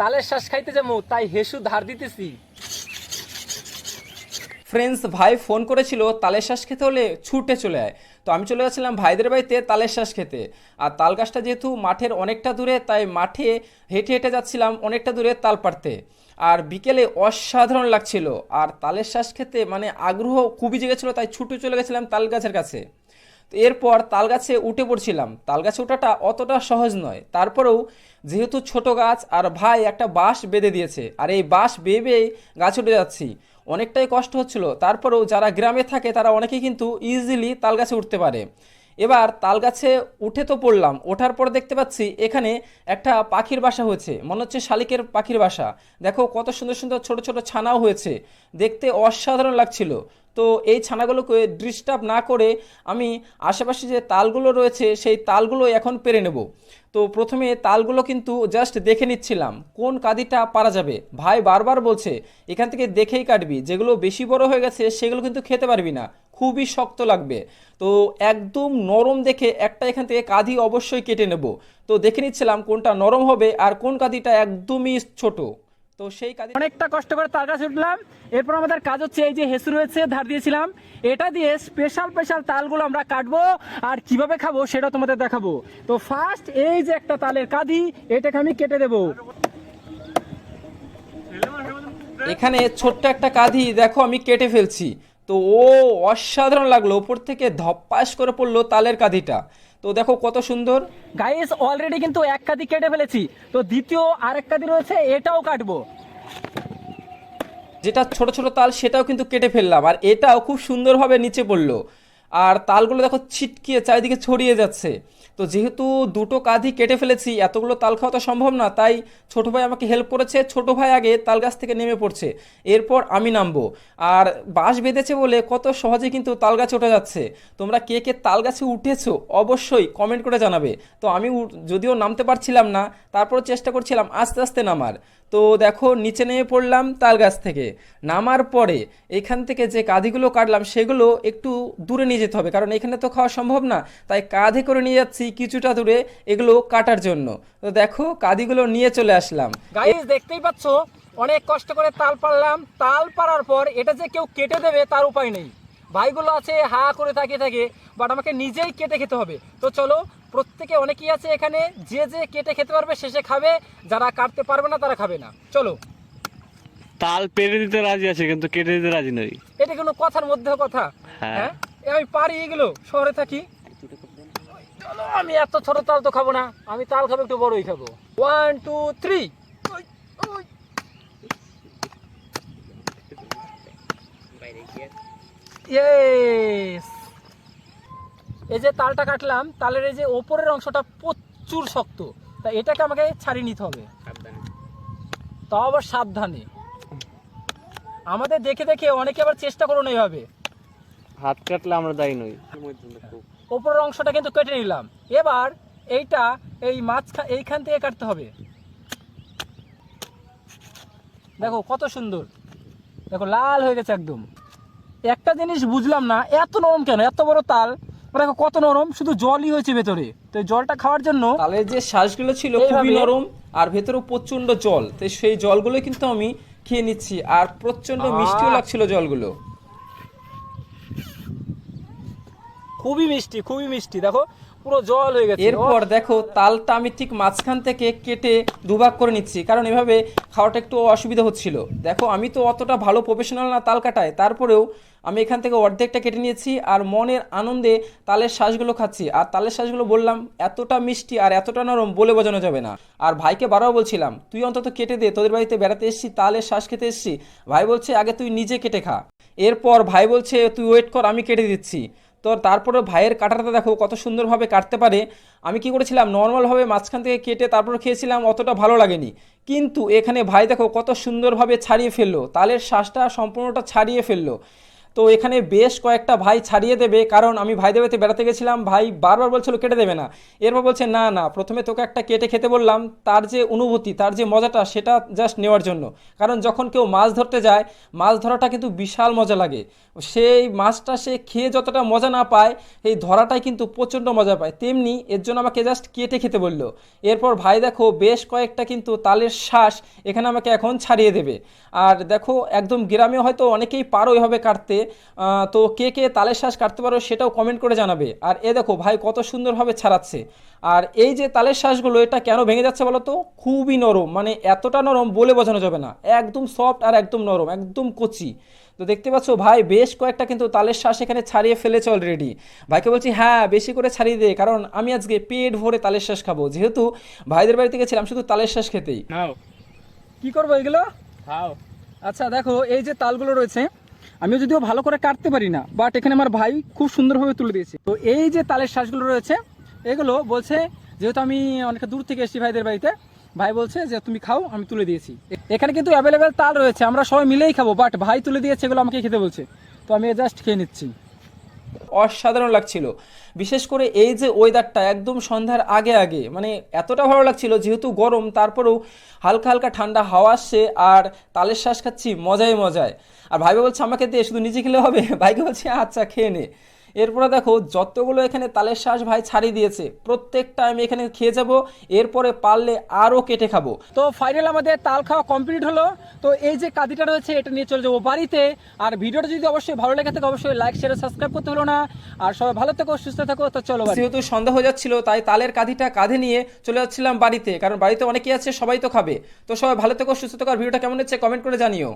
তালের শ্বাস খাইতে যাব, তাই হেসু ধার দিতেছি। ফ্রেন্ডস ভাই ফোন করেছিল, তালের শ্বাস খেতে হলে ছুটে চলে আয়। তো আমি চলে যাচ্ছিলাম ভাইদের বাড়িতে তালের শ্বাস খেতে। আর তাল গাছটা যেহেতু মাঠের অনেকটা দূরে, তাই মাঠে হেঁটে হেঁটে যাচ্ছিলাম অনেকটা দূরে তাল পাড়তে। আর বিকেলে অসাধারণ লাগছিল। আর তালের শ্বাস খেতে মানে আগ্রহ খুবই জেগেছিল, তাই ছুটে চলে গেছিলাম তাল গাছের কাছে। এরপর তাল গাছে উঠে পড়ছিলাম। তাল গাছে ওঠাটা অতটা সহজ নয়। তারপরেও যেহেতু ছোট গাছ, আর ভাই একটা বাঁশ বেঁধে দিয়েছে, আর এই বাঁশ বেয়ে বেয়ে গাছ উঠে যাচ্ছি। অনেকটাই কষ্ট হচ্ছিল। তারপরেও যারা গ্রামে থাকে, তারা অনেকেই কিন্তু ইজিলি তাল গাছে উঠতে পারে। এবার তাল গাছে উঠে তো পড়লাম, ওঠার পর দেখতে পাচ্ছি এখানে একটা পাখির বাসা হয়েছে, মনে হচ্ছে শালিকের পাখির বাসা। দেখো কত সুন্দর সুন্দর ছোট ছোট ছানাও হয়েছে, দেখতে অসাধারণ লাগছিল। তো এই ছানাগুলোকে ডিস্টার্ব না করে আমি আশেপাশে যে তালগুলো রয়েছে, সেই তালগুলো এখন পেরে নেব। তো প্রথমে তালগুলো কিন্তু জাস্ট দেখে নিচ্ছিলাম, কোন কাদিটা পারা যাবে? ভাই বারবার বলছে, এখান থেকে দেখেই কাটবি, যেগুলো বেশি বড় হয়ে গেছে, সেগুলো কিন্তু খেতে পারবি না। খুবই শক্ত লাগবে। তো একদম নরম দেখে একটা এখান থেকে কাঁধি অবশ্যই কেটে নেব। তো দেখে নিচ্ছিলাম কোনটা নরম হবে আর কোন কাঁধিটা একদমই ছোট। তো সেই কাঁধি অনেকটা কষ্ট করে তার কাছে উঠলাম। এরপর আমাদের কাজ হচ্ছে এই যে হেসু রয়েছে ধার দিয়েছিলাম। এটা দিয়ে স্পেশাল স্পেশাল তালগুলো আমরা কাটবো আর কীভাবে খাব সেটা তোমাদের দেখাবো। তো ফার্স্ট এই যে একটা তালের কাঁধি এটাকে আমি কেটে দেবো। এখানে ছোট্ট একটা কাঁধি দেখো আমি কেটে ফেলছি। তো ও অসাধারণ লাগল ওপর থেকে ধপ্পাস করে পড়ল তালের কাঁধিটা। তো দেখো কত সুন্দর। গাইস অলরেডি কিন্তু এক কাঁধি কেটে ফেলেছি। তো দ্বিতীয় আর এক কাঁধি রয়েছে এটাও কাটবো। যেটা ছোট ছোট তাল সেটাও কিন্তু কেটে ফেললাম। আর এটাও খুব সুন্দরভাবে নিচে পড়ল। আর তালগুলো দেখো ছিটকিয়ে চারিদিকে ছড়িয়ে যাচ্ছে। তো যেহেতু দুটো কাঁধই কেটে ফেলেছি, এতগুলো তাল খাওয়া তো সম্ভব না, তাই ছোট ভাই আমাকে হেল্প করেছে। ছোট ভাই আগে তাল গাছ থেকে নেমে পড়ছে, এরপর আমি নামবো। আর বাঁশ বেঁধেছে বলে কত সহজে কিন্তু তাল গাছে ওঠা যাচ্ছে। তোমরা কে কে তাল গাছে উঠেছো অবশ্যই কমেন্ট করে জানাবে। তো আমি যদিও নামতে পারছিলাম না তারপর চেষ্টা করছিলাম আস্তে আস্তে নামার। তো দেখো নিচে নেমে পড়লাম তাল গাছ থেকে। নামার পরে এখান থেকে যে কাঁধিগুলো কাটলাম, সেগুলো একটু দূরে নিয়ে যেতে হবে কারণ এখানে তো খাওয়া সম্ভব না। তাই কাঁধে করে নিয়ে যাচ্ছি কিছুটা দূরে এগুলো কাটার জন্য। তো দেখো কাঁধিগুলো নিয়ে চলে আসলাম। গাইজ দেখতেই পাচ্ছ অনেক কষ্ট করে তাল পারলাম তাল পারার পর এটা যে কেউ কেটে দেবে তার উপায় নেই। ভাইগুলো আছে হা করে তাকিয়ে থাকে বাট আমাকে নিজেই কেটে খেতে হবে। তো চলো প্রত্যেকে অনেকেই আছে এখানে যে যে কেটে খেতে পারবে শেষে খাবে। যারা কাটতে পারবে না তারা খাবে না। চলো। তাল পেরে দিতে রাজি আছে কিন্তু কেটে দিতে রাজি নই। এটা কোনো কথার মধ্যে কথা। হ্যাঁ। আমি পারি এগুলো শহরে থাকি। চলো আমি এত ছোট তাল তো খাব না আমি তাল খাব একটু বড়ই খাব। One two three! এই যে তালটা কাটলাম তালের এই যে ওপরের অংশটা প্রচুর শক্ত তা এটাকে আমাকে ছাড়িয়ে নিতে হবে। তাও আবার সাবধানে। আমাদের দেখে দেখে অনেকে আবার চেষ্টা করুন এইভাবে হাত কাটলে আমরা দায়ী নই। ওপরের অংশটা কিন্তু কেটে নিলাম। এবার এইটা এই মাঝখান এইখান থেকে কাটতে হবে। দেখো কত সুন্দর। দেখো লাল হয়ে গেছে একদম। একটা জিনিস বুঝলাম না এত নরম কেন? এত বড় তাল। দেখো কত নরম শুধু জলই হয়েছে ভেতরে। তো জলটা খাওয়ার জন্য তালের যে শ্বাসগুলো ছিল খুবই নরম আর ভেতরেও প্রচণ্ড জল। তো সেই জলগুলো কিন্তু আমি খেয়ে নিচ্ছি আর প্রচণ্ড মিষ্টিও লাগছিল জলগুলো। খুবই মিষ্টি খুবই মিষ্টি। দেখো পুরো জল হয়ে গেছে। এরপর দেখো তালটা আমি ঠিক মাঝখান থেকে কেটে দুভাগ করে নিচ্ছি কারণ এভাবে খাওয়াটা একটু অসুবিধা হচ্ছিল। দেখো আমি তো অতটা ভালো প্রফেশনাল না তাল কাটায়। তারপরেও আমি এখান থেকে অর্ধেকটা কেটে নিয়েছি আর মনের আনন্দে তালের শ্বাসগুলো খাচ্ছি। আর তালের শ্বাসগুলো বললাম এতটা মিষ্টি আর এতটা নরম বলে বোঝানো যাবে না। আর ভাইকে বারবার বলছিলাম তুই অন্তত কেটে দে তোদের বাড়িতে বেড়াতে এসেছি তালের শ্বাস খেতে এসেছি। ভাই বলছে আগে তুই নিজে কেটে খা। এরপর ভাই বলছে তুই ওয়েট কর আমি কেটে দিচ্ছি। তো তারপরে ভাইয়ের কাটাটা দেখো কত সুন্দরভাবে কাটতে পারে। আমি কি করেছিলাম? নর্মালভাবে মাঝখান থেকে কেটে তারপর খেয়েছিলাম, অতটা ভালো লাগেনি। কিন্তু এখানে ভাই দেখো কত সুন্দরভাবে ছাড়িয়ে ফেলল। তালের শ্বাসটা সম্পূর্ণটা ছাড়িয়ে ফেলল। তো এখানে বেশ কয়েকটা ভাই ছাড়িয়ে দেবে, কারণ আমি ভাইদের বাড়িতে বেড়াতে গেছিলাম, ভাই বারবার বলছিল কেটে দেবে না। এরপর বলছে, না না, প্রথমে তোকে একটা কেটে খেতে বললাম, তার যে অনুভূতি, তার যে মজাটা, সেটা জাস্ট নেওয়ার জন্য। কারণ যখন কেউ মাছ ধরতে যায়, মাছ ধরাটা কিন্তু বিশাল মজা লাগে। সেই মাছটা সে খেয়ে যতটা মজা না পায় এই ধরাটাই কিন্তু প্রচণ্ড মজা পায়। তেমনি এর জন্য আমাকে জাস্ট কেটে খেতে বলল। এরপর ভাই, দেখো, বেশ কয়েকটা কিন্তু তালের শ্বাস এখানে আমাকে এখন ছাড়িয়ে দেবে। আর দেখো, একদম গ্রামে হয়তো অনেকেই পারো এভাবে কাটতে তো কে কে তালের শ্বাস কাটতে পারো সেটাও কমেন্ট করে জানাবে। আর এ দেখো ভাই কত সুন্দরভাবে ছাড়াচ্ছে। আর এই যে তালের শ্বাসগুলো এটা কেন ভেঙে যাচ্ছে বলো তো? খুবই নরম মানে এতটা নরম বলে বোঝানো যাবে না। একদম সফট আর একদম নরম একদম কচি। তো দেখতে পাচ্ছ ভাই বেশ কয়েকটা কিন্তু তালের শ্বাস এখানে ছাড়িয়ে ফেলেছে অলরেডি ভাইকে বলছি হ্যাঁ বেশি করে ছাড়িয়ে দে কারণ আমি আজকে পেট ভরে তালের শ্বাস খাব। যেহেতু ভাইদের বাড়িতে গেছিলাম শুধু তালের শ্বাস খেতেই। নাও। কি করব এগুলো? খাও। আচ্ছা দেখো এই যে তালগুলো রয়েছে আমিও যদিও ভালো করে কাটতে পারি না বাট এখানে আমার ভাই খুব সুন্দরভাবে তুলে দিয়েছে। তো এই যে তালের শ্বাসগুলো রয়েছে, এগুলো বলছে, যেহেতু আমি অনেকটা দূর থেকে এসেছি ভাইদের বাড়িতে, ভাই বলছে যে, তুমি খাও, আমি তুলে দিয়েছি। এখানে কিন্তু অ্যাভেলেবেল তাল রয়েছে, আমরা সবাই মিলেই খাব বাট ভাই তুলে দিয়েছে, এগুলো আমাকে খেতে বলছে। তো আমি জাস্ট খেয়ে নিচ্ছি। অসাধারণ লাগছিল। বিশেষ করে এই যে ওয়েদারটা একদম সন্ধ্যার আগে আগে মানে এতটা ভালো লাগছিল যেহেতু গরম, তারপরেও হালকা হালকা ঠান্ডা হাওয়া আসছে আর তালের শ্বাস খাচ্ছি মজায় মজায়। আর ভাই বলছে, আমাকে দিয়ে শুধু নিজে খেলে হবে? ভাইকে বলছি আচ্ছা খেয়ে নে। এরপরে দেখো, যতগুলো এখানে তালের শ্বাস ভাই ছাড়িয়ে দিয়েছে, প্রত্যেকটা আমি এখানে খেয়ে যাব, এরপরে পারলে আরও কেটে খাব। তো ফাইনাল আমাদের তাল খাওয়া কমপ্লিট হলো। তো এই যে কাদিটা রয়েছে, এটা নিয়ে চলে যাব বাড়িতে। আর ভিডিওটা যদি অবশ্যই ভালো লেগে থাকে, অবশ্যই লাইক শেয়ার সাবস্ক্রাইব করতে হলো না। আর সবাই ভালো থেকো, সুস্থ থাকো, তো চলো যেহেতু সন্ধ্যা হয়ে যাচ্ছিল, তাই তালের কাঁধিটা কাঁধে নিয়ে চলে যাচ্ছিলাম বাড়িতে। কারণ বাড়িতে অনেকেই আছে, সবাই তো খাবে। তো সবাই ভালো থেকো, সুস্থ থাকো, আর ভিডিওটা কেমন হচ্ছে কমেন্ট করে জানিও।